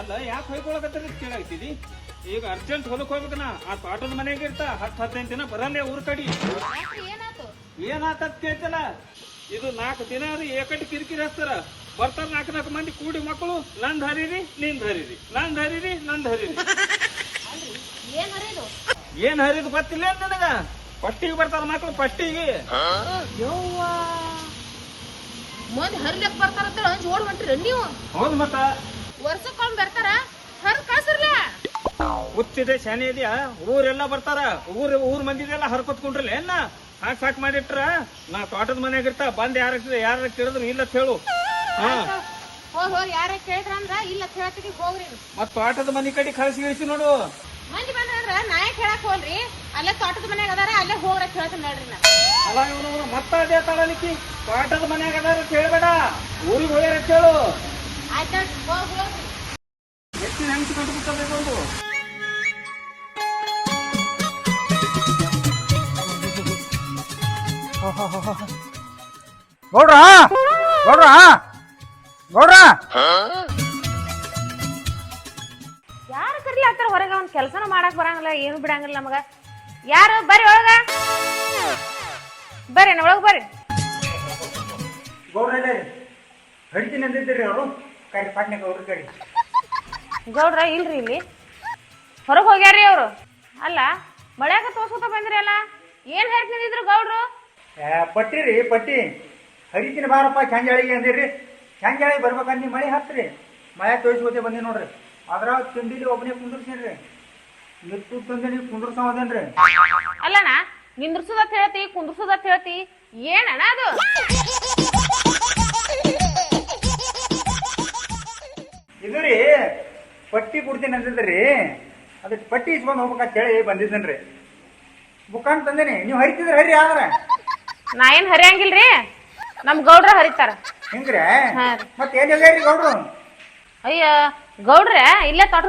ಅಲ್ಲ ಯಾಕೆ ಹೊಯ್ಕೊಳಕತ್ತೀರಿ ಕೇಳಾಗ್ತಿದಿ ಈಗ ಅರ್ಜೆಂಟ್ ಹೊಲಕ್ಕೆ ಹೋಗ್ಬೇಕನ ಆ ತೋಟದ ಮನೆಗೆ ಇರ್ತಾ ಹತ್ತು ಹದಿನೈದು ದಿನ ಬರಲ್ಲೇ ಊರ್ ಕಡಿ. ಏನಾತು? ಏನಾತತ್ ಕೇಳ್ತಲ್ಲ? ಇದು ನಾಲ್ಕು ದಿನ ಅದು ಏಕಟ್ಟಿ ಕಿರಿಕಿರಿ ಹಚ್ತಾರ. ಬರ್ತಾರ ನಾಲ್ಕು ನಾಲ್ಕು ಮಂದಿ ಕೂಡಿ ಮಕ್ಕಳು ನಂದ್ ಹರಿರಿ ನಿಂದ್ ಹರಿರಿ. ನಂದ್ ಹರಿರಿ ನಂದ್ ಹರಿರಿ. ಏನ್ ಹರಿದು? ಏನ್ ಹರಿದು ಗೊತ್ತಿಲ್ಲ ನನಗ? ಫಸ್ಟಿಗೆ ಬರ್ತಾರ ಮಕ್ಕಳು ಫಸ್ಟಿಗೆ. ಯವ್ವಾ! ಮಂದಿ ಹರಿಲಕ್ ಬರ್ತಾರ ಅಂತ ಓಡ್ ಹೊಂಟ್ರಿ ನೀವು? ಹೌದು ಮತ್ತ. ವರ್ಷಕ್ಕೊಮ್ಮೆ ಬರ್ತಾರ? ಹರ್ ಕಳ್ಸಿರ್ಲ ಹುಚ್ಚಿದೆ ಶಾನೆ ಇದೆಯಾ? ಊರೆಲ್ಲ ಬರ್ತಾರ? ಊರ್ ಊರ್ ಮಂದಿದೆಲ್ಲ ಹರ್ಕೊತ್ಕೊಂಡ್ರಲ್ಲ ಏನ ಹಾಕ್ ಸಾಕ್ ಮಾಡಿಟ್ರ? ನಾ ತೋಟದ ಮನ್ಯಾಗ ಇರ್ತಾ ಬಂದ್ ಯಾರ ಯಾರ ಕೇಳಿದ್ರು ಇಲ್ಲ ಅಂತ ಹೇಳು. ಹಾ. ಹೋಗ್ ಹೋಗ್ ಯಾರ ಕೇಳಿದ್ರ ಅಂದ್ರ ಇಲ್ಲ ಕೇಳತ್ತಿಗೆ ಹೋಗ್ರಿ ಮತ್ ತೋಟದ ಮನಿ ಕಡೆ ಕಳ್ಸಿ ಇಳಿಸಿ ನೋಡು. ಮಂದಿ ಬಂದ್ರ ನಾ ಹೇಳಕ್ ಹೋಗ್ರಿ. ಅಲ್ಲೇ ತೋಟದ ಮನ್ಯಾಗ ಅದಾರ ಅಲ್ಲೇ ಹೋಗ್ರ ಕೇಳ್ತೀನಿ ನೋಡ್ರಿ ನಾ. ಅಲ್ಲ ಇವನು ಮತ್ತ ಅದೇ ತಳಲಿಕ್ಕಿ? ತೋಟದ ಮನ್ಯಾಗ ಅದಾರ ಅಂತ ಹೇಳ್ಬೇಡ. ಊರಿಗೆ ಹೋಗ್ಯಾರ ಅಂತ ಹೇಳು. ಎಷ್ಟು ಹೆಂಗ್ಸ್ ಕಂಡು ಒಂದು ಗೌಡ್ರ ಗೌಡ್ರ ಗೌಡ್ರ. ಯಾರು ಕರಿಲಾಗ್ತಾರ ಹೊರಗೆ? ಒಂದ್ ಕೆಲ್ಸನ ಮಾಡಕ್ ಬರಂಗಿಲ್ಲ ಏನು ಬಿಡಂಗಿಲ್ಲ ನಮಗ. ಯಾರು? ಬರ್ರಿ ಒಳಗ. ಬರ್ರಿ ಒಳಗ್ ಬರ್ರಿ. ಗೌಡ್ರ ಹಡಿತೀನಿ ಅಂದಿದ್ದೀರಿ ಅವರು? ಕರಿ ಪಾಟ್ನೆ ಗೌಡ್ರ ಇಲ್ರಿ ಇಲ್ಲಿ. ಹೊರಗ್ ಹೋಗ್ಯಾರಿ ಅವ್ರು. ಅಲ್ಲ ಮಳ್ಯಾಗ ತೋರ್ಸ್ಕೊತ ಬಂದ್ರಿ ಅಲ್ಲ? ಏನ್ ಹೇಳ್ತಿದ್ರು ಗೌಡ್ರು? ಏ, ಪಟ್ಟಿ ರೀ ಪಟ್ಟಿ. ಹರಿತಿನ ಬಾರಪ್ಪ ಚಾಂಜಾಳಿಗೆ ಅಂದಿರಿ ಚಂಜಾಳಿಗೆ ನೀವು ಮಳೆ ಹತ್ರಿ. ಮಳೆ ತೋರಿಸ್ಕೋತೆ ಬಂದಿ ನೋಡ್ರಿ. ಅದ್ರ ತಿಂಡಿಲಿ ಒಬ್ಬನೇ ಕುಂದ್ರಸೀನ್ರಿ ನಿತ್ತು ತಂದೆ ನೀವು ಕುಂದ್ರಸೋದೇನ್ರಿ ಅಲ್ಲಣ್ಣ ನಿಂದ್ರಸುದತ್ ಹೇಳ್ತಿ ಕುಂದ್ರಸುದತ್ ಹೇಳ್ತಿ. ಏನಣ್ಣ ಅದು? ಇದು ರೀ ಪಟ್ಟಿ ಕೊಡ್ತೀನಿ ಅಂತಿದ್ರಿ. ಅದಕ್ಕೆ ಪಟ್ಟಿ ಇಸ್ಕೊಂಡು ಹೋಗ್ಬೇಕಂತ ಹೇಳಿ ಬಂದಿದ್ದೇನ್ರಿ ಬುಕ್ಕಾನ್ ತಂದೇನಿ. ನೀವು ಹರಿತಿದ್ರೆ ಹರಿ ಆದ್ರೆ. ನಾ ಏನ್ ಹರಿಯಂಗಿಲ್ರಿ? ನಮ್ ಗೌಡ್ರ ಹರಿತಾರ. ಹಿಂಗ್ರಿ? ಹಾ. ಮತ್ತೆ ಏನ್ ಹೇಳ್ರಿ ಗೌಡ್ರು? ಅಯ್ಯ ಗೌಡ್ರ ಇಲ್ಲೇ ತೋಟ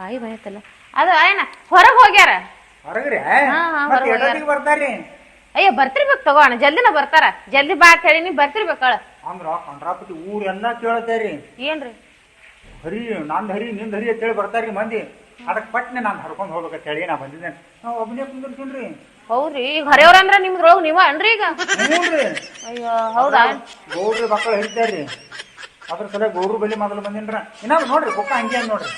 ಬಾಯಿ ಬಯತ್ತಲ್ಲ. ಅದು ಏನ ಹೊರಗ್ ಹೋಗ್ಯಾರ. ಹೊರಗ್ರಿ? ಹಾ, ಹಾ, ಮತ್ತೆ ಹೊರಗ್ ಎಷ್ಟೊತ್ತಿಗೆ ಬರ್ತಾರ್ರಿ? ಅಯ್ಯ ಬರ್ತಿರ್ಬೇಕು ತಗೋ ಅಣ್ಣ. ಜಲ್ದಿನ ಬರ್ತಾರ. ಜಲ್ದಿ ಬಾ ಅಂತ ಹೇಳಿ ನೀ ಬರ್ತಿರ್ಬೇಕಳ ಅಂದ್ರ ಕಂಡ್ರಾಪತಿ ಊರೆಲ್ಲ ಕೇಳತ್ತೇರಿ ಏನ್ರಿ? ಹರಿ ನಂದ್ ಹರಿ ನಿಂದ್ ಹರಿ ಅಂತ ಹೇಳಿ ಬರ್ತಾರ್ರಿ ಮಂದಿ. ಅದಕ್ಕೆ ಪಟ್ನೆ ನಾನು ಹರ್ಕೊಂಡ್ ಹೋಗ್ಬೇಕಂತ ಹೇಳಿ ನಾ ಬಂದಿದ್ದೇನೆ. ನಾವು ಒಬ್ಬನೇ ಕುಂದಿರ್ತೀನ್ರಿ. ಹೌದ್ರಿ ಈಗ ಹರಿಯವ್ರಂದ್ರ ನಿಮ್ದ್ರೊಳಗ್ ನೀವ ಅನ್ರಿ ಈಗ? ಹ್ಞೂನ್ರಿ. ಅಯ್ಯೋ ಹೌದಾ? ಗೌಡ್ರಿ ಮಕ್ಕಳು ಹಿಡಿತಾರ್ರಿ. ಅದ್ರ ಸಲ ಗೌಡ್ರು ಬಲಿ ಮೊದಲು ಬಂದಿನ್ರ. ಇನ್ನಾದ್ರು ನೋಡ್ರಿ ಪಕ್ಕ ಹಂಗೆ ಅಂದ್ ನೋಡ್ರಿ.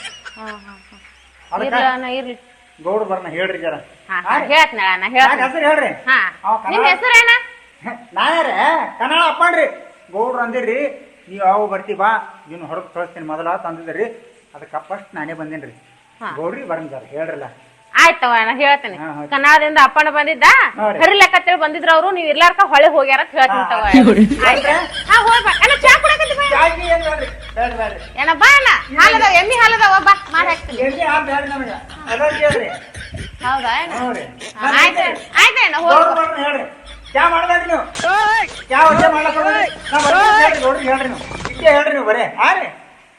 ಇರ್ಲಿ ಗೌಡ್ರು ಬರ್ನ ಹೇಳ್ರಿ ಜರ. ಹಾ ಹಾ ಹೇಳ್ತೀನಿ ಅಣ್ಣ ಹೇಳ್ತೀನಿ. ಹೆಸರು ಹೇಳ್ರಿ. ಹಾ. ಅವ ನಿಮ್ ಕನ್ನಡ- ಹೆಸರೇನ ನಾಯಾರೇ ಕನ್ನಡ ಅಪ್ಪಣ್ರಿ. ಗೌಡ್ರು ಅಂದಿರಿ ನೀವು ಯಾವ ಬರ್ತಿ ಬಾ. ನೀನು ಹೊರಗೆ ಕಳಿಸ್ತೀನಿ ಮೊದಲ ತಂದಿದ್ರಿ ಅದಕ್ಕೆ ಫಸ್ಟ್ ನಾನೇ ಬಂದೇನ್ರಿ. ಹಾ. ಗೌಡ್ರಿ ಬರಂಗಾರ ಹೇಳ್ರಲ್ಲ. ಆಯ್ತವ ನಾ ಹೇಳ್ತೇನೆ. ಹಾ, ಹಾ. ಕನ್ನಡದಿಂದ ಅಪ್ಪನ ಬಂದಿದ್ದ? ಹಾ ರೀ. ಹರಿಲೆಕ್ಕತ್ತೇಳಿ ಬಂದಿದ್ರ ಅವರು ನೀವು ಇರ್ಲಾರ್ಕ ಹೊಳೆ ಹೋಗ್ಯಾರ ಅಂತ ಹೇಳ್ತೀನಿ ತವ ಆಯ್ತಾ? ಹಾ ಹೋಗ್ಬಾ ಅಣ್ಣ ಚಾ ಕುಡಕತ್ತಿ ಬಾ ಚಾಕಿ ಏನ್ ಬೇಡ್ರಿ? ಬೇಡ ಬೇಡ್ರಿ. ಏನ ಬಾ ಅಣ್ಣ. ಹಾಲದಾವ ಎಮ್ಮಿ ಹಾಲದವ ಬಾ ಮಾಡಿ ಹಾಕ್ತೀನಿ. ಎಲ್ಲಿ ಆ ಬೇಡ ಅದ ಹೌದಾ ಅಣ್ಣ? ಹ್ಞೂ ರೀ. ಹಾ, ಆಯ್ತು ಆಯ್ತು ಅಣ್ಣ ಹೋಗ್ ಗೌಡ್ರು ಬರ್ನ ಹೇಳ್ರಿ. ಚಾ ಮಾಡ್ಬೇಡ್ರಿ ನೀವು? ಚಾ ಒಟ್ಟೆ ಮಾಡ್ಲಕ್ ಹೋಗ್ಬೇಡ್ರಿ. ನಾ ಹೇಳ್ರಿ ಹೇಳ್ರಿ ನೀವು. ಇಷ್ಟೇ ಹೇಳ್ರಿ ನೀವು ಬರೇ. ಹಾ ರೀ.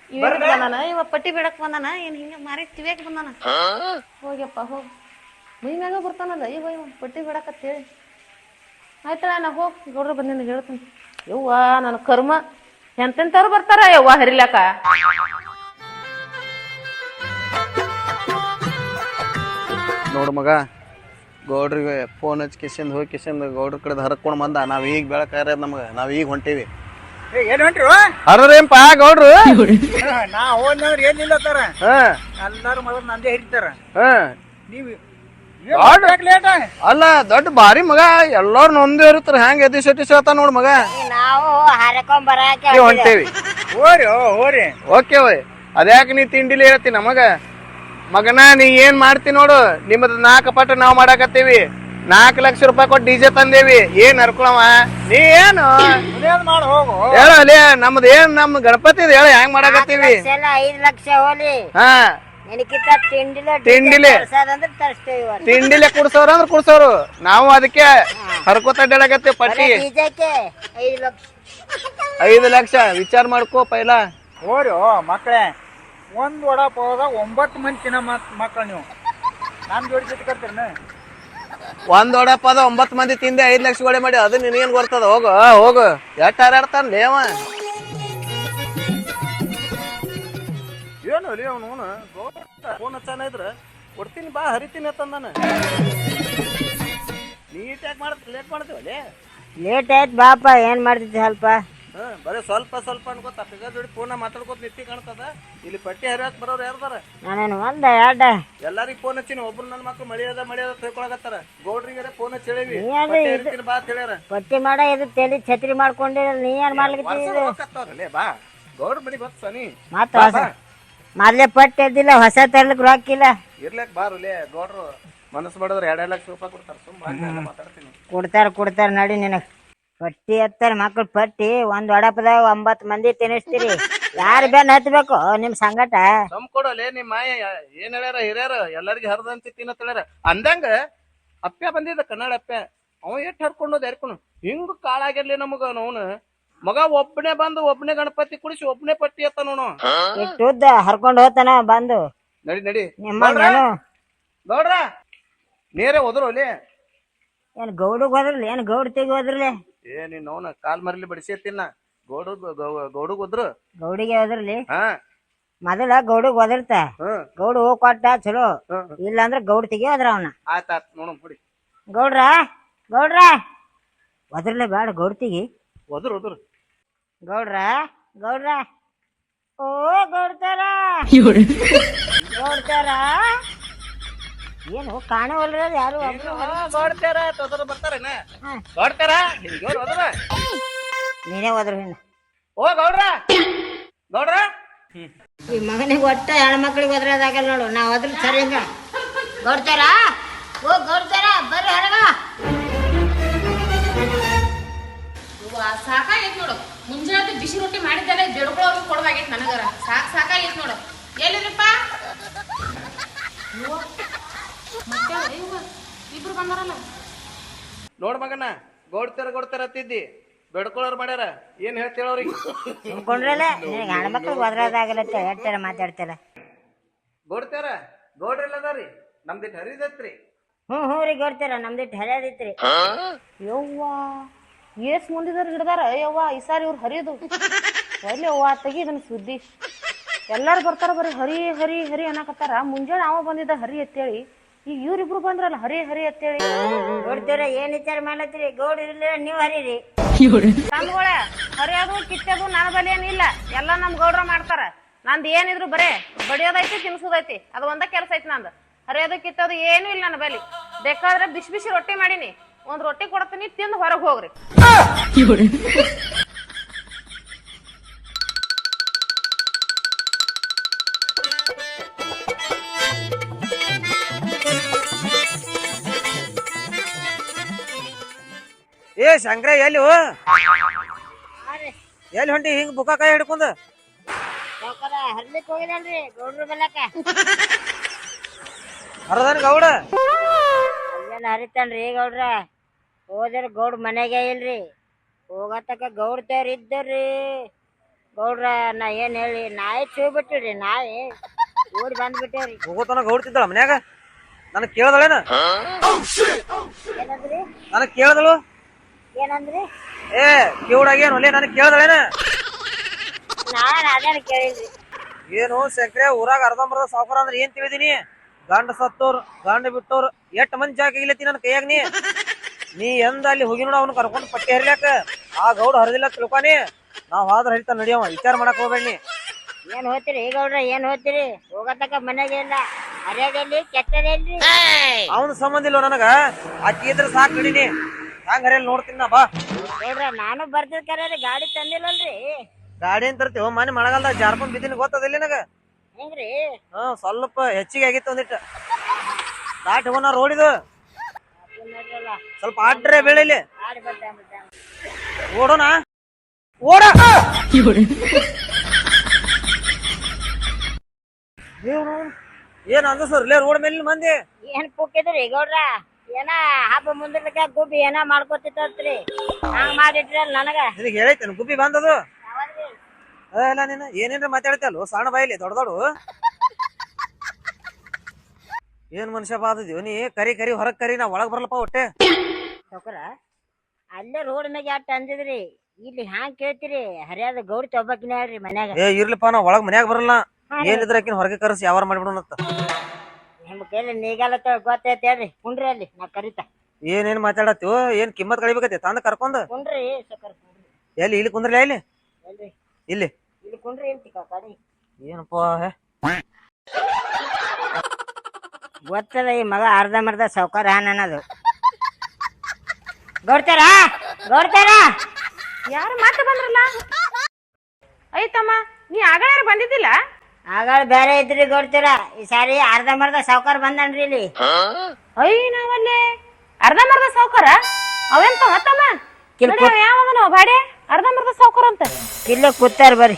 ಇವ್ರಿಗೆ ಬಂದಾನ? ಇವ ಪಟ್ಟಿ ಬಿಡಕ್ ಬಂದಾನ? ಏನ್ ಹಿಂಗ ಮಾರಿ ತಿವ್ಯಾಕ ಬಂದಾನ? ಹೋಗ್ಯಪ್ಪ ಹೋಗ್. ಮೈ ಮ್ಯಾಗ ಬರ್ತಾನಲ್ಲ ಇವ ಇವ ಪಟ್ಟಿ ಬಿಡಕತ್ ಹೇಳಿ ಆಯ್ತಳ ನಾ ಹೋಗ್. ಗೌಡ್ರು ಬಂದಿನ ಹೇಳ್ತೀನಿ. ಯವ್ವ ನನ್ನ ಕರ್ಮ. ಎಂತೆಂತವ್ರು ಬರ್ತಾರ ಯವ್ವ ಹರಿಲಾಕ? ನೋಡು ಮಗ ಗೌಡ್ರಿಗೆ ಫೋನ್ ಹಚ್ಚಿ ಕಿಸಿಂದ ಹೋಗಿ ಕಿಸಿಂದ ಗೌಡ್ರ ಕಡೆ ಹರ್ಕೊಂಡು ಬಂದ. ನಾವ್ ಈಗ ಬೆಳಕಾರ ನಮ್ಗೆ. ನಾವ್ ಈಗ ಹೊಂಟೀವಿ. ಏ, ಏನ್ ಹೊಂಟ್ರು? ಹರರೇನ್ಪ ಗೌಡ್ರು? ನಾ ಹೋದ್ನವ್ರು ಏನಿಲ್ಲ ತರ. ಹಾ. ಎಲ್ಲಾರು ಮೊದಲು ನಂದೇ ಹಿಡಿತಾರ. ಹಾ. ನೀವು ಲೇಟ್ ಅಲ್ಲ ದೊಡ್ಡ ಭಾರಿ ಮಗ. ಎಲ್ಲಾರು ನೊಂದು ಇರುತ್ತಾರ. ಹೆಂಗ್ ಎದಿ ಸೆಟ್ಟಿ ಸೇಳ್ತಾನ ನೋಡ್ ಮಗ. ನಾವು ಹಾರಕೊಂಡ್ ಬರಾಕ ಹೊಂಟೇವಿ. ಹೋರಿ ಓಕೆ ಓಯ್ ಅದ್ಯಾಕೆ ನೀ ತಿಂಡಿಲಿ ಹೇಳ್ತಿ ನಮಗ ಮಗನ ನೀ ಏನ್ ಮಾಡ್ತಿ ನೋಡು? ನಿಮ್ಮದ್ ನಾಲ್ಕ ಪಟ್ಟು ನಾವ್ ಮಾಡಾಕತ್ತೀವಿ. ನಾಲ್ಕು ಲಕ್ಷ ರೂಪಾಯಿ ಕೊಟ್ಟು ಡಿಜೆ ತಂದೇವಿ. ಏನ್ ಹರ್ಕೊಳವ ನೀ ಏನು? ಮಾಡಿ ಹೋಗು. ಹೇಳ ಅಲ್ಲಿ ನಮ್ದು ಏನ್ ನಮ್ ಗಣಪತಿ ಹೇಳ ಹೆಂಗ್ ಮಾಡಾಕತ್ತೀವಿ? ಎಲ್ಲ ಐದ್ ಲಕ್ಷ ಹೋಲಿ. ಹಾ. ನಿನಕಿಂತ ತಿಂಡಿಲೆ ತಿಂಡಿಲೆ. ಅಂದ್ರೆ ತರಿಸ್ತೇವೆ ಇವತ್ತು. ತಿಂಡಿಲೆ ಕುಡ್ಸೋರ ಅಂದ್ರ ಕುಡ್ಸೋರು. ನಾವು ಅದಕ್ಕೆ ಹರ್ಕೋತ ಅಡ್ಡಾಡಕತ್ತೀವಿ ಪಟ್ಟಿ. ಬೀಜಕ್ಕೆ ಐದು ಲಕ್ಷ. ಐದು ಲಕ್ಷ ವಿಚಾರ ಮಾಡ್ಕೋ ಪೈಲ. ಹೋರು ಮಕ್ಕಳೇ ಒಂದು ವಡಾಪಾವ್ದಾಗ ಒಂಬತ್ತು ಮಂದಿ ತಿನ್ನ ಮಕ್ಕಳು ನೀವು. ನಾನು ಜೋಡಿ ಜೊತೆ ಕರ್ತೀರ ಒಂದ್ ಒಡಪ್ಪದ ಒಂಬತ್ತು ಮಂದಿ ತಿಂದೆ ಐದ್ ಲಕ್ಷ ಗೋಡೆ ಮಾಡಿ ಅದು ನಿನಗೇನ್ ಬರ್ತದ? ಹೋಗು ಹೋಗು. ಎಷ್ಟ್ ಹಾರಾಡ್ತಾನ ಲೇವ ಏನು ಅಲ್ಲಿ ಅವನು ಫೋನ್ ಹಚ್ಚಾನ ಇದ್ರ ಕೊಡ್ತೀನಿ ಬಾ ಹರಿತೀನಿ ಅಂತಂದ ನಾನು ನೀಟ್ ಯಾಕೆ ಮಾಡ್ತಿ ಲೇಟ್ ಮಾಡ್ತೀವಲ್ಲೇ? ಲೇಟ್ ಆಯ್ತು ಬಾಪ ಏನ್ ಮಾಡ್ತಿದ್ದೆ ಸ್ವಲ್ಪ? ಹಾ ಬರೀ ಸ್ವಲ್ಪ ಸ್ವಲ್ಪ ಅನ್ಕೋತ ಪಿಗ ಜೋಡಿ ಫೋನ್ ಮಾತಾಡ್ಕೋತ ನಿತ್ತಿ ಕಾಣ್ತದ. ಇಲ್ಲಿ ಪಟ್ಟಿ ಹರಿಯಾಕ್ ಬರೋರು ಯಾರ್ದಾರ? ನಾನೇನು ಒಂದ ಎರಡ. ಎಲ್ಲಾರಿಗೂ ಫೋನ್ ಹಚ್ಚಿನಿ ಒಬ್ರು ನನ್ನ ಮಕ್ಳು ಮಳಿ ಅದ ಮಳಿ ಅದ ತಿಳ್ಕೊಳಕತ್ತಾರ. ಗೌಡ್ರಿಗೆ ಫೋನ್ ಹಚ್ಚಿ ಹೇಳಿವಿ ನೀ ಅದು ಪಟ್ಟಿ ಇದು- ಹರಿತೀನಿ ಬಾ ಅಂತ ಹೇಳ್ಯಾರ. ಪಟ್ಟಿ ಮಾಡ ಇದು ತಲೆ ಛತ್ರಿ ಮಾಡ್ಕೊಂಡಿರ ನೀ ಏನ್ ಮಾಡ್ಲಿಕ್ಕೆ ಬಾ. ಗೌಡ್ರ ಮನಿ ಬತ್ ಸನಿ. ಮಾತ್ರ ಹೊಸ ಮೊದ್ಲೇ ಪಟ್ಟಿ ಎದ್ದಿಲ್ಲ ಹೊಸ ತರ್ಲಿಕ್ ರೊಕ್ಕಿಲ್ಲ ಇರ್ಲಕ್ ಬಾರುಲೇ ಗೌಡ್ರು. ಮನಸ್ಸು ಮಾಡಿದ್ರೆ ಎರಡ್ ಲಕ್ಷ ರೂಪಾಯಿ ಕೊಡ್ತಾರ. ಸುಮ್ಮ ಮಾತಾಡ್ತೀನಿ. ಕೊಡ್ತಾರ ಕೊಡ್ತಾರ ನಡಿ ನಿನಗ್. ಪಟ್ಟಿ ಎತ್ತಾರ ಮಕ್ಳು ಪಟ್ಟಿ. ಒಂದ್ ಒಡಪದಾಗ ಒಂಬತ್ ಮಂದಿ ತಿನ್ನಿಸ್ತೀರಿ. ಯಾರ ಬೆನ್ ಹತ್ಬೇಕು? ನಿಮ್ ಸಂಗಟ? ನಮ್ ಕೊಡೋಲೆ ನಿಮ್ಮ ಏನ್ ಹೇಳ್ಯಾರ ಹಿರಿಯರ? ಎಲ್ಲರಿಗೂ ಹರಿದಂತಿ ತಿನ್ನ ಹೇಳ್ಯಾರ. ಅಂದಂಗ ಅಪ್ಪೆ ಬಂದಿದ್ದ ಕನ್ನಡ ಅಪ್ಪೆ. ಅವ ಎಷ್ಟ್ ಹರ್ಕೊಂಡೋದ್ ಹರ್ಕೊಂಡು ಹಿಂಗ್ ಕಾಳಾಗಿರ್ಲಿ ನಮಗ ಅವನು ಮಗ ಒಬ್ಬನೇ ಬಂದು ಒಬ್ಬನೇ ಗಣಪತಿ ಕುಡಿಸಿ ಒಬ್ಬನೇ ಪಟ್ಟಿ ಎತ್ತ ನೋನು ಇಟ್ಟು ಉದ್ದ ಹರ್ಕೊಂಡ್ ಹೋತನ ಬಂದು. ನಡಿ ನಡಿ. ನಿಮ್ಮ ನೋಡ್ರ? ನೇರೆ ನೇರೇ ಹೋದ್ರು ಅಲ್ಲಿ. ಏನ್ ಗೌಡಗ್ ಹೋದ್ರಲ್ಲ? ಏನ್ ಗೌಡ ತೆಗಿ ಹೋದ್ರಲ್ಲ? ಏ ನೀನ್ ಅವನ ಕಾಲ್ ಮರಲಿ ಬಡಿಸಿ ತಿನ್ನ ಗೌಡು ಗೌಡುಗ್ ಹೋದ್ರು ಗೌಡಿಗೆ ಹೋದ್ರಲಿ ಹಾ. ಮೊದಲ ಗೌಡಗ್ ಹೋದಿರ್ತ ಹ್ಮ್. ಗೌಡ ಹೋಗ್ ಕೊಟ್ಟ ಚಲೋ. ಹ್ಮ್. ಇಲ್ಲ ಅಂದ್ರ ಗೌಡ್ ತೆಗಿಯೋದ್ರ ಅವನ. ಆಯ್ತ ನೋಡ ನೋಡಮ್ ಬಿಡಿ. ಗೌಡ್ರ? ಗೌಡ್ರ? ಹೋದ್ರಲ್ಲ ಬೇಡ ಗೌಡ್ ತೆಗಿ. ಹೋದ್ರು ಹೋದ್ರು ಗೌಡ್ರ? ಗೌಡ್ರ? ಓ ಗೌಡ್ತಾರ? ಗೌಡ್ತಾರ? ಏನು ಕಾಣವಲ್ರ ಯಾರು ಒಬ್ರು? ನೋಡ್ತಾರ? ತೊದ್ರ ಬರ್ತಾರೇನ. ನೋಡ್ತಾರ? ಹಿಂಗ್ ಹೋದ್ರ ನೀನೇ ಹೋದ್ರ ಇನ್ನು. ಓ ಗೌಡ್ರ! ಗೌಡ್ರ! ಈ ಮಗನಿಗೆ ಒಟ್ಟ ಹೆಣ್ಮಕ್ಳಿಗೆ ಒದ್ರದಾಗಲ್ಲ ನೋಡು. ನಾವು ಅದ್ರ ಸರಿ ಹಿಂಗ? ಗೌಡ್ತಾರ? ಓ ಗೌಡ್ತಾರ? ಬರ್ರಿ ಹೊರಗ. ಸಾಕಾಗೈತ್ ನೋಡು. ಮುಂಜಾನೆ ಬಿಸಿ ರೊಟ್ಟಿ ಮಾಡಿದ್ದೆಲ್ಲ ಜಡ್ಕೊಳ್ಳೋರು ಕೊಡದಾಗೈತ್ ನನಗರ. ಸಾಕ್ ಸಾಕಾಗೈತ್ ನೋಡು. ಇವ್ವ, ಇಬ್ರು ಬಂದಾರಲ್ಲ. ನೋಡ್ ಮಗನ ಗೋಡ್ತಾರ ಗೋಡ್ತಾರ ಅತ್ತಿದ್ದಿ ಬೆಡ್ಕೊಳ್ಳೋರ್ ಮಾಡ್ಯಾರ. ಏನ್ ಹೇಳ್ತೇಳ ಅವ್ರಿಗೆ? ಸುಮ್ಕೊಂಡ್ರಲ್ಲ ನಿನಗೆ ಹೋದ್ರದಾಗಲ್ಲ ಹೇಳ್ತಾರ ಮಾತಾಡ್ತಾರ? ಗೋಡ್ತಾರ? ಗೌಡ್ರೆಲ್ಲ ಅದಾರಿ. ನಮ್ದಿಟ್ ಹರಿದತ್ರಿ. ಹ್ಞೂ ಹ್ಞೂ ರೀ ಗೌಡ್ತಾರ ನಮ್ದಿಟ್ಟು ಹರಿಯದಿತ್ರಿ. ಯವ್ವ ಏಸ್ ಮುಂದಿದ್ರ ಹಿಡ್ದಾರ? ಯವ್ವ ಈ ಸಾರಿ ಇವ್ರು ಹರಿಯೋದು ಒಳ್ಳೆ ಅವ್ವ ತೆಗಿ ಇದನ್ನ ಸುದ್ದಿ. ಎಲ್ಲಾರು ಬರ್ತಾರ ಬರೀ ಹರಿ ಹರಿ ಹರಿ ಅನ್ನಕತ್ತಾರ. ಮುಂಜಾನೆ ಅವ ಬಂದಿದ್ದ ಹರಿ ಅಂತೇಳಿ. ಈಗ ಇವ್ರಿಬ್ರು ಬಂದ್ರಲ್ಲ ಹರಿ ಹರಿ ಅಂತೇಳಿ. ನೋಡ್ತೀರ ಏನ್ ವಿಚಾರ ಮಾಡತ್ರಿ ಗೌಡ ಇರ್ಲಿ ಹರಿರಿ. ಹರೀರಿ ನಮ್ಗಳ ಹರಿಯೋದು ಕಿತ್ತೋದು ನನ್ ಬಲಿ ಏನಿಲ್ಲ ಎಲ್ಲ ನಮ್ ಗೌಡ್ರ ಮಾಡ್ತಾರ. ನಂದ್ ಏನಿದ್ರು ಬರೇ ಬಡಿಯೋದೈತಿ ತಿನ್ಸೋದೈತಿ. ಅದ ಒಂದ ಕೆಲ್ಸ ಐತಿ ನಂದು. ಹರಿಯೋದು ಕಿತ್ತೋದು ಏನು ಇಲ್ಲ ನನ್ ಬಲಿ. ಬೇಕಾದ್ರೆ ಬಿಸಿ ಬಿಸಿ ರೊಟ್ಟಿ ಮಾಡೀನಿ. ಒಂದ್ ರೊಟ್ಟಿ ಕೊಡ್ತೀನಿ ತಿಂದು ಹೊರಗೆ ಹೋಗ್ರಿ. ಏ ಶಂಕ್ರ ಎಲ್ಲಿ ಹೋ? ಎಲ್ಲಿ ಹೊಂಟಿ? ಹಿಂಗ್ ಬುಕ್ಕ ಕೈ ಹಿಡ್ಕೊಂಡು? ಹರ್ಲಿಕ್ ಹೋಗಿದಲ್ರಿ ಗೌಡ್ರು ಹರದನ್ ಗೌಡ? ಅಲ್ಲೆಲ್ಲ ಹರಿತಾನ್ರಿ ಗೌಡ್ರ? ಹೋದ್ರ ಗೌಡ್ ಮನೆಗೆ ಇಲ್ರಿ. ಹೋಗತಕ ಗೌಡ್ತೇವ್ರ ಇದ್ದರಿ ಗೌಡ್ರ ನಾ ಏನ್ ಹೇಳಿ ನಾಯಿ ಚೂ ಬಿಟ್ಟಿವ್ರಿ ನಾಯಿ. ಓಡಿ ಬಂದ್ಬಿಟ್ಟೇವ್ರಿ. ಹೋಗೋತನ ಗೌಡ್ತಿದ್ದಳ ಮನ್ಯಾಗ? ನನಗ್ ಕೇಳ್ದಳೇನ? ಏನಂದ್ರಿ? ನನಗ್ ಕೇಳ್ದಳು? ಏನಂದ್ರಿ? ಏ ಕಿವುಡಾಗೇನು ಒಲೆ ನನಗ್ ಕೇಳ್ದಳೇನ? ನಾನ್ ಅದೇನ ಕೇಳಿದ್ರಿ ಏನು ಸಕ್ರೆ ಊರಾಗ ಅರ್ಧಂಬರ್ಧ ಸಾವುಕಾರ ಅಂದ್ರೆ ಏನ್ ತಿಳಿದೀನಿ? ಗಂಡ ಸತ್ತೋರ್ ಗಂಡ ಬಿಟ್ಟೋರ್ ಎಷ್ಟ್ ಮಂದಿ ಜಾಗ ಇಲ್ಲತಿ ನನ್ನ ಕೈಯಾಗ ನೀ? ನೀ ಎಂದ ಅಲ್ಲಿ ಹೋಗಿ ನೋಡ ಅವ್ನ ಕರ್ಕೊಂಡ್ ಪಟ್ಟಿ ಹರಿಲಾಕ ಆ ಗೌಡ ಹರಿದಿಲ್ಲ ತಿಳ್ಕೊನಿ? ನಾವ್ ಆದ್ರ ಹರಿತ ನಡಿಯವ ವಿಚಾರ ಮಾಡಕ್ ಹೋಗ್ಬೇಡಿ ನೀ. ಏನ್ ಹೋಗ್ತೀರಿ ಗೌಡ್ರ ಏನ್ ಹೋಗ್ತೀರಿ ಹೋಗತಕ್ಕ ಮನೆಗೆ ಇಲ್ಲ. ಹರಿಯೋದಲ್ಲಿ ಕೆಟ್ಟದಲ್ಲಿ ಅವನ ಸಂಬಂಧ ಇಲ್ವ ನನಗ. ಅಕ್ಕಿ ಇದ್ರ ಸಾಕ್ ನಡೀನಿ ಹರಿಯಲ್ ನೋಡ್ತೀನಿ ನಾ ಬಾ. ನೋಡ್ರ ನಾನು ಬರ್ತಿದ್ ಕರೆ ಗಾಡಿ ತಂದಿಲ್ಲಲ್ರಿ? ಗಾಡಿ ಅಂತ ತರ್ತೀವ ಮನೆ ಮಳೆಗಾಲದಾಗ ಜಾರ್ಕೊಂಡ್ ಬಿದ್ದೀನಿ ಗೊತ್ತದಿಲ್ಲ ನನಗ? ಹೆಂಗ್ರಿ? ಹಾ ಸ್ವಲ್ಪ ಹೆಚ್ಚಿಗೆ ಆಗಿತ್ತು ಒಂದಿಟ್ಟು. ದಾಟ್ ಹೋಗೋಣ ರೋಡ್ ಇದು. ಸ್ವಲ್ಪ ಆಡ್ರೆ ಬೆಳಿಲಿ. ಓಡೋಣ. ಓಡ. ಏನು? ಏನ್ ಅಂದ ಸರ್? ಇಲ್ಲೇ ರೋಡ್ ಮೇಲೆ ಮಂದಿ? ಏನ್ ಪುಕ್ಕಿದ್ರಿ ಗೌಡ್ರ? ಏನ ಹಬ್ಬ ಮುಂದಿರ್ಲಿಕ್ಕ ಗುಬ್ಬಿ ಏನ ಮಾಡ್ಕೊತಿತ್ತತ್ರಿ? ಹಂಗ ಮಾಡಿಟ್ರಲ್ಲ ನನಗ. ನಿನಗೆ ಹೇಳೈತೇನು ಗುಬ್ಬಿ ಬಂದದು? ನೀನು ಏನೇನ್ರ ಮಾತಾಡ್ತಲ್ಲ ಸಣ್ಣ ಬಾಯಿಲಿ ದೊಡ್ಡ ದೊಡ್ಡ? ಏನ್ ಮನುಷ್ಯ ಬಾದದಿವ್ ನೀ? ಕರಿ ಕರಿ ಹೊರಗ್ ಕರಿ ನಾ ಒಳಗ್ ಬರ್ಲಪ್ಪ ಒಟ್ಟೆ ಸೌಕರ ಅಲ್ಲೇ ರೋಡ್ ಮ್ಯಾಗ ಯಾಟ್ ಅಂದಿದ್ರಿ ಇಲ್ಲಿ ಹ್ಯಾಂಗ್ ಕೇಳ್ತೀರಿ? ಹರಿಯಾದ ಗೌರಿ ತೊಬ್ಬಕಿನ ಹೇಳ್ರಿ ಮನ್ಯಾಗ. ಏ ಇರ್ಲಿಪ್ಪ ನಾ ಒಳಗ್ ಮನ್ಯಾಗ ಬರಲ್ಲ. ಏನಿದ್ರಕಿನ ಹೊರಗೆ ಕರೆಸಿ ಯಾವಾರ ಮಾಡ್ಬಿಡೋಣತ್ತ ನಿಮ್ ಕೈಲಿ ನೀಗಲತ್ತ ಗೊತ್ತೈತಿ ಹೇಳ್ರಿ ಕುಂಡ್ರಿ ಅಲ್ಲಿ ನಾ ಕರಿತಾ. ಏನೇನ್ ಮಾತಾಡತ್ತೀವೋ ಏನ್ ಕಿಮ್ಮತ್ ಕಳಿಬೇಕತಿ ತಂದ ಕರ್ಕೊಂಡು? ಕುಂಡ್ರಿ ಸಕರ್ ಕುಂಡ್ರಿ ಎಲ್ಲಿ ಇಲ್ಲಿ ಕುಂದ್ರಲ್ಲ ಇಲ್ಲಿ ಎಲ್ರಿ ಇಲ್ಲಿ. ಇಲ್ಲಿ ಕುಂಡ್ರಿ ಹೇಳ್ತಿ ಕಡಿ ಏನಪ್ಪ ಹೇ? ಗೊತ್ತದ ಈ ಮಗ ಅರ್ಧ ಮರ್ಧ ಸೌಕರ್ ಹಾನ್ ಅನ್ನೋದು. ಗೌಡ್ತಾರ? ಗೌಡ್ತಾರ? ಯಾರು ಮಾತು ಬಂದ್ರಲ್ಲ? ಐತಮ್ಮ ನೀ ಆಗಳ ಬಂದಿದ್ದಿಲ್ಲ? ಆಗಳ ಬೇರೆ ಇದ್ರಿ ಕೊಡ್ತೀರ ಈ ಸಾರಿ ಅರ್ಧಮರ್ಧ ಮರ್ಧ ಸೌಕರ್ ಬಂದನ್ರಿ ಇಲ್ಲಿ. ಐ ನಾವಲ್ಲೇ. ಅರ್ಧಮರ್ಧ ಸಾವ್ಕಾರ? ಅವೆಂತ ಮತ್ತಮ್ಮ? ಕಿಲ್ ನಾವು ಅವ ಯಾವದನೋ ಬಾಡೆ? ಅರ್ಧ ಮರ್ಧ ಸಾವ್ಕಾರ ಅಂತ. ಇಲ್ಲೇ ಕೂತಾರ ಬರ್ರಿ.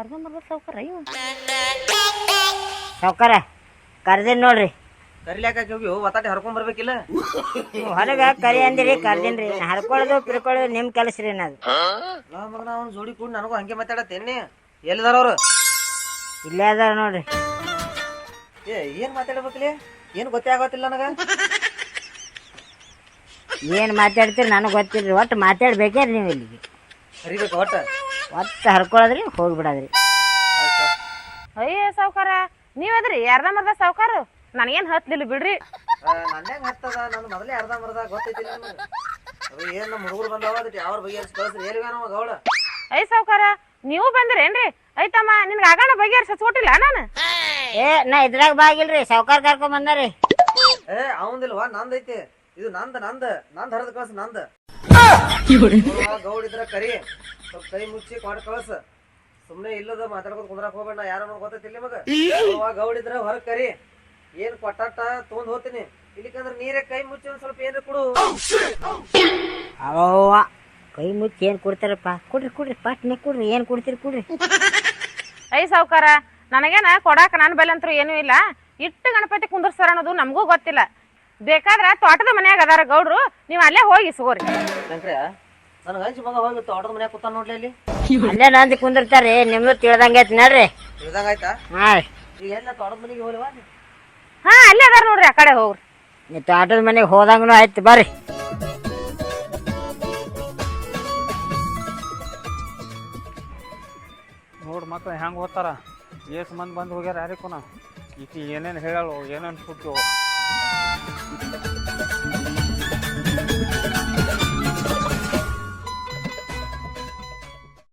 ಅರ್ಧಮರ್ಧ ಸಾವ್ಕಾರ ಇವ ಸೌಕರ ಕರ್ದಿನ್ ನೋಡ್ರಿ. ಕರಿಲಾಕ ಹೋಗಿ ಒತ್ತಾಟಿ ಹರ್ಕೊಂಡ್ ಬರ್ಬೇಕಿಲ್ಲ? ಹೊರಗ ಕರಿ ಅಂದಿರಿ ಕರ್ದಿನ್ರಿ ಹರ್ಕೊಳ್ಳೋದು ಪಿರ್ಕೊಳ್ಳೋದು ನಿಮ್ ಕೆಲಸ ರೀ ಅದು ನಾ ಮಗನ ಅವ್ನ ಜೋಡಿ ಕೂಡ ನನಗೂ ಹಂಗೆ ಮಾತಾಡತ್ತೇನೆ ಎಲ್ಲಿದಾರ ಅವ್ರು? ಇಲ್ಲೇ ಅದಾರ ನೋಡ್ರಿ. ಏ ಏನ್ ಮಾತಾಡ್ಬೇಕಲ್ಲಿ ಏನ್ ಗೊತ್ತೇ ಆಗತ್ತಿಲ್ಲ ನನಗ? ಏನ್ ಮಾತಾಡ್ತೀರಿ ನನಗ್ ಗೊತ್ತಿಲ್ರಿ ಒಟ್ಟು ಮಾತಾಡ್ಬೇಕೇರಿ ನೀವು ಇಲ್ಲಿಗೆ. ಹರಿಬೇಕು ಒಟ್ಟ? ಒಟ್ಟು ಹರ್ಕೊಳ್ಳೋದ್ರಿ ಹೋಗ್ಬಿಡದ್ರಿ. ಅಯ್ಯ ಸಾವುಕಾರ ನೀವದ್ರಿ ಯಾರ್ದ ಮರ್ದ ಸಾವ್ಕಾರ? ನನಗೇನ್ ಹತ್ತಲಿಲ್ಲ ಬಿಡ್ರಿ. ನನ್ಯಾಗ ಹತ್ತದ? ನಂದು ಮೊದಲೇ ಅರ್ಧ ಮರ್ದ ಗೊತ್ತೈತಿ ನಿಮ್ಗೆ. ಅದು ಏನ್ ನಮ್ಮ ಹುಡುಗರು ಬಂದಾವ? ಅದಕ್ಕೆ ಯಾವ ಬಗೆಹರಿಸಿ ಕಳಿಸ್ರಿ? ಎಲ್ಲಿಗ ನಮ್ಮ ಗೌಡ? ಐ ಸಾವ್ಕಾರ ನೀವು ಬಂದ್ರೇನ್ರಿ? ಐತಮ್ಮ ನಿನ್ಗ ಆಗಾಣ ಬಗೆಹರಿಸಿ ಹಚ್ಕೊಟ್ಟಿಲ್ಲ ನಾನು? ಏ ನಾ ಇದ್ರಾಗ ಬಾಗಿಲ್ರಿ ಸಾವುಕಾರ ಕರ್ಕೊಂಡ್ ಬಂದಾರಿ. ಏ ಅವಂದಿಲ್ವಾ? ನಂದೈತಿ ಇದು ನಂದ ನಂದ. ನಂದ್ ಹರಿದ ಕಳ್ಸ ನಂದ. ಗೌಡ ಇದ್ರ ಕರಿ. ಸ್ವಲ್ಪ ಕೈ ಮುಚ್ಚಿ ಕೊಟ್ಟು ಕಳ್ಸ. ಸುಮ್ನೆ ಇಲ್ಲದ ಮಾತಾಡ್ಕೊತ ಕುಂದ್ರಾಕ್ ಹೋಗ್ಬೇಡ. ನಾ ಯಾರೋ ಗೊತ್ತೈತಿಲ್ಲ ಮಗ ಅವ ಗೌಡ ಇದ್ರ ಹೊರಗ್ ಕರಿ. ಏನ್ ಪಟಾಟ ತಗೊಂಡ್ ಹೋಗ್ತೀನಿ. ಇಲ್ಲಿಕಂದ್ರ ನೀರೇ ಕೈ ಮುಚ್ಚಿ ಒಂದ್ ಸ್ವಲ್ಪ ಏನ್ರ ಕೊಡು. ಅವ್ವ ಕೈ ಮುಚ್ಚಿ ಏನ್ ಕೊಡ್ತಾರಪ್ಪ? ಕೊಡ್ರಿ ಕೊಡ್ರಿ ಪಟ್ನೆ ಕೊಡ್ರಿ ಏನ್ ಕೊಡ್ತೀರಿ ಕೊಡ್ರಿ. ಐ ಸಾವುಕಾರ ನನಗೇನ ಕೊಡಾಕ ನನ್ನ ಬೆಲೆ ಅಂತೂ ಏನೂ ಇಲ್ಲ. ಇಟ್ಟು ಗಣಪತಿ ಕುಂದರ್ಸ್ತಾರ ಅನ್ನೋದು ನಮಗೂ ಗೊತ್ತಿಲ್ಲ. ಬೇಕಾದ್ರೆ ತೋಟದ ಮನ್ಯಾಗ ಅದಾರ ಗೌಡ್ರು ನೀವು ಅಲ್ಲೇ ಹೋಗಿ ಇಸ್ಕೋರಿ ಶಂಕ್ರ ನನಗ ಹಂಚಿ ಮಗ ಹೋಗಿ ತೋಟದ ಮನ್ಯಾಗ ಕೂತಾನ ನೋಡ್ಲಿ ಅಲ್ಲಿ ಅಲ್ಲೇ ನಂದಿ ಕುಂದಿರ್ತಾರಿ ನಿಮ್ದು ತಿಳ್ದಂಗೈತಿ ನೋಡ್ರಿ. ಇಳ್ದಂಗ ಆಯ್ತಾ? ಹಾಂ ಈಗ ಎಲ್ಲ ತೋಟದ ಮನೆಗೆ ಹೋಗ್ಲಿವಾ ಅಲ್ಲೇ ಅದಾರ ನೋಡ್ರಿ ಆ ಕಡೆ ಹೋಗ್ರಿ. ನೀವು ತೋಟದ ಮನೆಗೆ ಹೋದಂಗನು ಆಯ್ತು ಬರ್ರಿ. ನೋಡ್ ಮಕ್ಳು ಹೆಂಗ್ ಓದ್ತಾರ? ಎಷ್ಟು ಮಂದಿ ಬಂದು ಹೋಗ್ಯಾರ ಯಾರಿಗೂ ನಾ ಈಕಿ ಏನೇನು ಹೇಳೋ ಏನೇನು ಸುಟ್ಟು